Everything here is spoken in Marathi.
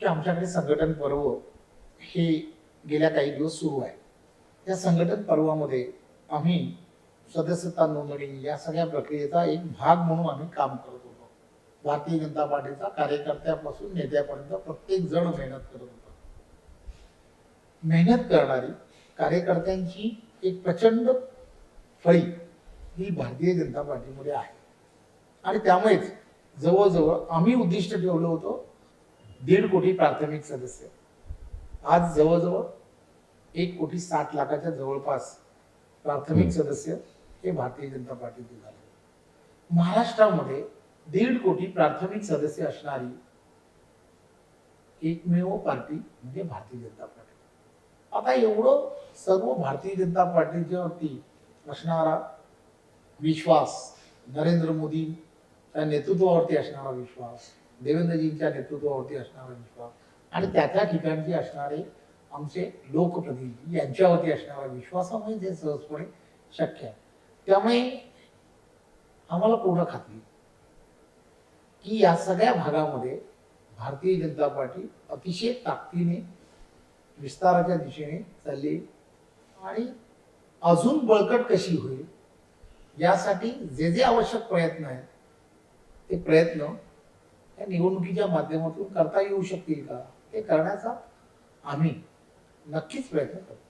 की आमच्याकडे संघटन पर्व हे गेल्या काही दिवस सुरू आहे. या संघटन पर्वामध्ये आम्ही सदस्यता नोंदणी या सगळ्या प्रक्रियेचा एक भाग म्हणून आम्ही काम करत होतो. भारतीय जनता पार्टीचा कार्यकर्त्यापासून नेत्यापर्यंत प्रत्येक जण मेहनत करत होता. मेहनत करणारी कार्यकर्त्यांची एक प्रचंड फळी ही भारतीय जनता पार्टीमध्ये आहे. आणि त्यामुळेच जवळजवळ आम्ही उद्दिष्ट ठेवलं होतं दीड कोटी प्राथमिक सदस्य. आज जवळजवळ एक कोटी साठ लाखाच्या जवळपास प्राथमिक सदस्य हे भारतीय जनता पार्टीचे झाले. महाराष्ट्रामध्ये दीड कोटी प्राथमिक सदस्य असणारी एकमेव पार्टी म्हणजे भारतीय जनता पार्टी. आता एवढं सर्व भारतीय जनता पार्टीच्या वरती असणारा विश्वास नरेंद्र मोदीच्या नेतृत्वावरती असणारा विश्वास देवेंद्रजींच्या नेतृत्वावरती असणारा विश्वास आणि त्या त्या ठिकाणचे असणारे आमचे लोकप्रतिनिधी यांच्यावरती असणारा विश्वासामुळे ते सहजपणे शक्य आहे. त्यामुळे आम्हाला पूर्ण खात्री की या सगळ्या भागामध्ये भारतीय जनता पार्टी अतिशय ताकदीने विस्ताराच्या दिशेने चालली आणि अजून बळकट कशी होईल यासाठी जे जे आवश्यक प्रयत्न आहेत ते प्रयत्न या निवडणुकीच्या माध्यमातून करता येऊ शकतील का? हे करण्याचा आम्ही नक्कीच प्रयत्न करतो.